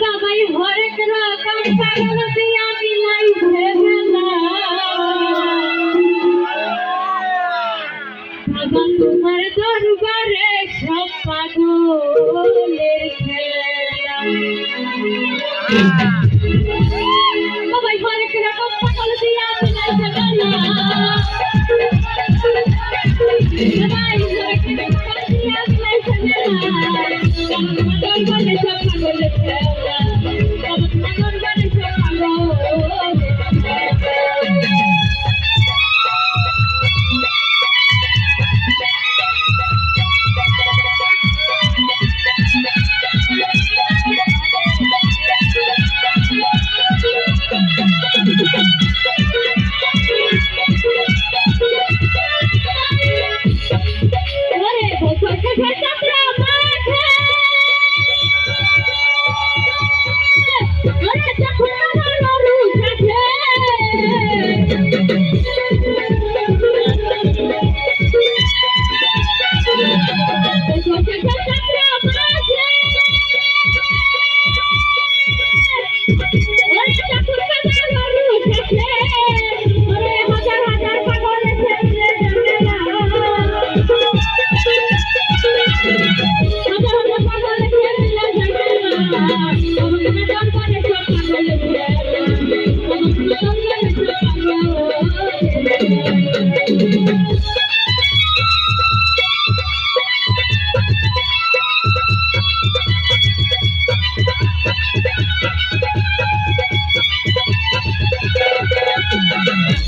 সবাই হরেক রকম পাগল দিয়া দিলাই ভেবেলা ভগবান তোমার দরবারে সব পাগলের খেলা।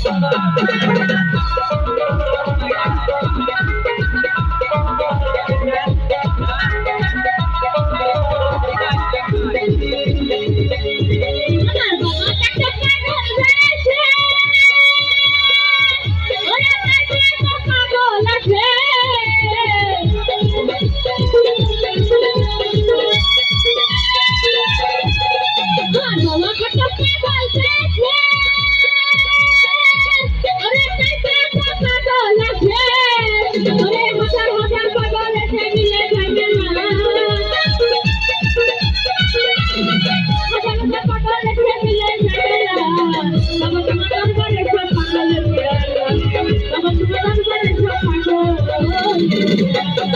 Thank you.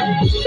Yeah.